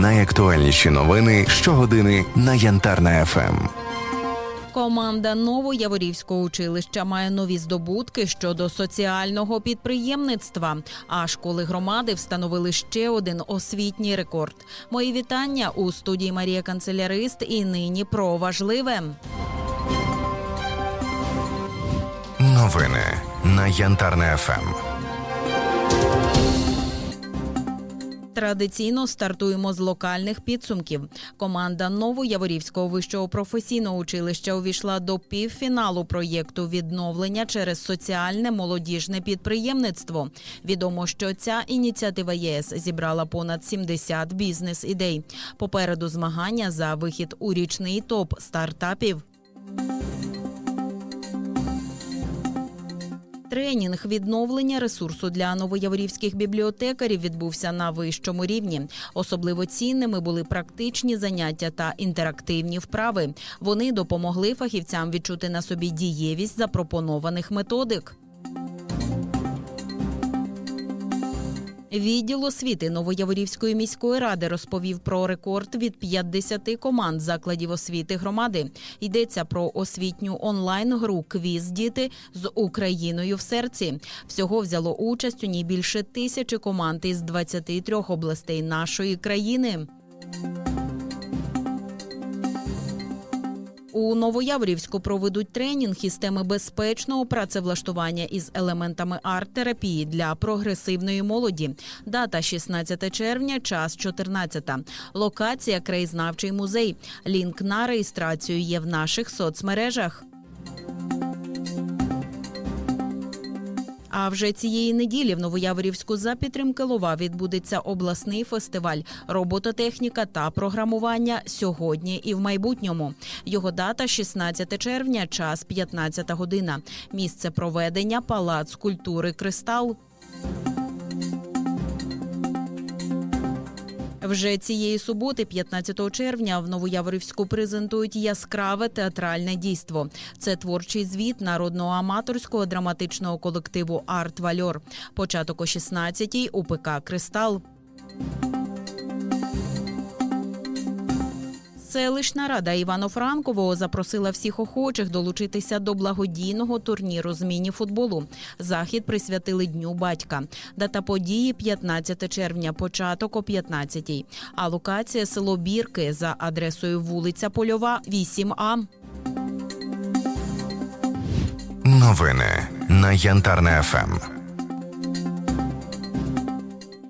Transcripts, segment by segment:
найактуальніші новини щогодини на Янтарна Ем. ФМ. Команда Новояворівського училища має нові здобутки щодо соціального підприємництва. А школи громади встановили ще один освітній рекорд. Мої вітання у студії Марія Канцелярист і нині про важливе. Новини на Янтарна Ем. ФМ. Традиційно стартуємо з локальних підсумків. Команда Новояворівського вищого професійного училища увійшла до півфіналу проєкту відновлення через соціальне молодіжне підприємництво. Відомо, що ця ініціатива ЄС зібрала понад 70 бізнес-ідей. Попереду змагання за вихід у річний топ стартапів. Тренінг відновлення ресурсу для новояворівських бібліотекарів відбувся на вищому рівні. Особливо цінними були практичні заняття та інтерактивні вправи. Вони допомогли фахівцям відчути на собі дієвість запропонованих методик. Відділ освіти Новояворівської міської ради розповів про рекорд від 50 команд закладів освіти громади. Йдеться про освітню онлайн-гру Квіз діти з Україною в серці. Всього взяло участь у ній більше тисячі команд із 23 областей нашої країни. У Новояврівську проведуть тренінг із теми безпечного працевлаштування із елементами арт-терапії для прогресивної молоді. Дата 16 червня, час 14. Локація краєзнавчий музей. Лінк на реєстрацію є в наших соцмережах. А вже цієї неділі в Новояворівську за підтримки Лова відбудеться обласний фестиваль робототехніка та програмування сьогодні і в майбутньому. Його дата 16 червня, час 15 година. Місце проведення Палац культури Кристал. Вже цієї суботи, 15 червня, в Новояворівську презентують яскраве театральне дійство. Це творчий звіт народного аматорського драматичного колективу Арт Вальор. Початок о 16-й у ПК Кристал. Селищна рада Івано-Франкового запросила всіх охочих долучитися до благодійного турніру з міні-футболу. Захід присвятили Дню батька. Дата події 15 червня, початок о 15-й. А локація село Бірки за адресою вулиця Польова, 8А. Новини на Янтарна Ем. ФМ.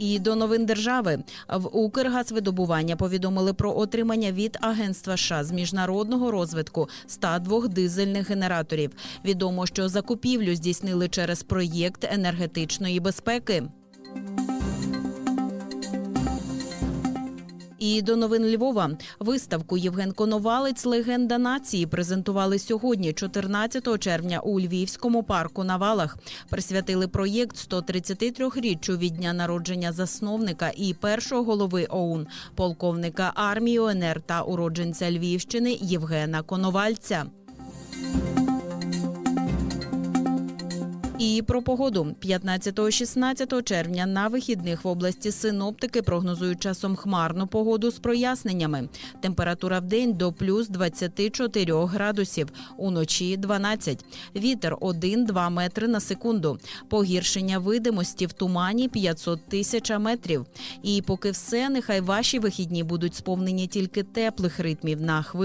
І до новин держави в Укргазвидобування повідомили про отримання від агентства США з міжнародного розвитку 102 дизельних генераторів. Відомо, що закупівлю здійснили через проєкт енергетичної безпеки. І до новин Львова виставку Євген Коновалець Легенда нації презентували сьогодні, 14 червня, у Львівському парку на валах. Присвятили проєкт 133-річчю від дня народження засновника і першого голови ОУН, полковника армії ОНР та уродженця Львівщини Євгена Коновальця. І про погоду 15-16 червня на вихідних в області синоптики прогнозують часом хмарну погоду з проясненнями. Температура в день до плюс 24 градусів, уночі 12. Вітер 1-2 метри на секунду. Погіршення видимості в тумані 500 тисяч метрів. І поки все, нехай ваші вихідні будуть сповнені тільки теплих ритмів на хвилі.